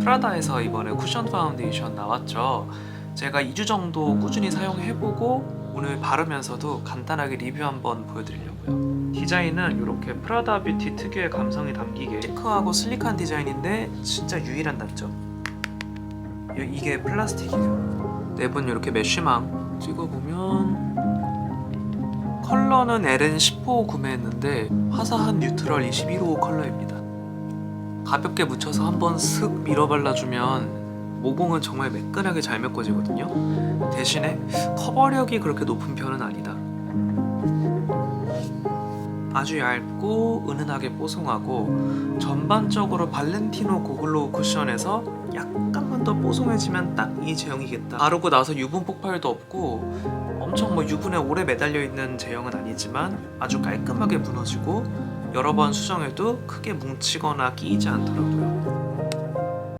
프라다에서 이번에 쿠션 파운데이션 나왔죠. 제가 2주 정도 꾸준히 사용해보고 오늘 바르면서도 간단하게 리뷰 한번 보여드리려고요. 디자인은 이렇게 프라다 뷰티 특유의 감성이 담기게 시크하고 슬릭한 디자인인데 진짜 유일한 단점. 이- 이게 플라스틱이에요. 랩은 이렇게 메쉬망 찍어보면 컬러는 LN10호 구매했는데 화사한 뉴트럴 21호 컬러입니다. 가볍게 묻혀서 한번 슥 밀어 발라주면 모공은 정말 매끈하게 잘 메꿔지거든요. 대신에 커버력이 그렇게 높은 편은 아니다. 아주 얇고 은은하게 뽀송하고 전반적으로 발렌티노 고글로우 쿠션에서 약간만 더 뽀송해지면 딱 이 제형이겠다. 바르고 나서 유분 폭발도 없고 엄청 뭐 유분에 오래 매달려 있는 제형은 아니지만 아주 깔끔하게 무너지고 여러 번 수정해도 크게 뭉치거나 끼이지 않더라고요.